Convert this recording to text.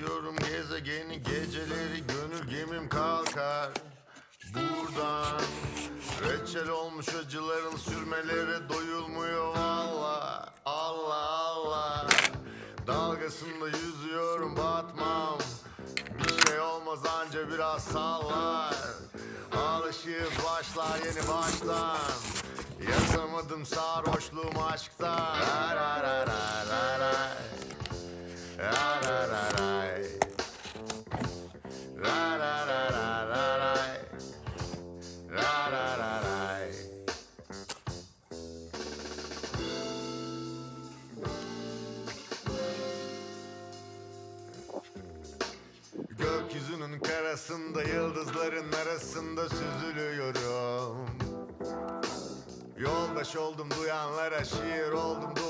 Geziyorum gezegeni geceleri gönül gemim kalkar. Buradan Reçel olmuş acıların sürmelere doyulmuyor valla Allah Allah. Dalgasında yüzüyorum batmam. Bir şey olmaz anca biraz sallar. Alışığız başlar yeni baştan. Yazamadım sarhoşluğum aşktan. Ra ra ra Gökyüzünün karasında yıldızların arasında süzülüyorum. Yoldaş oldum duyanlara şiir oldum yazılıyorum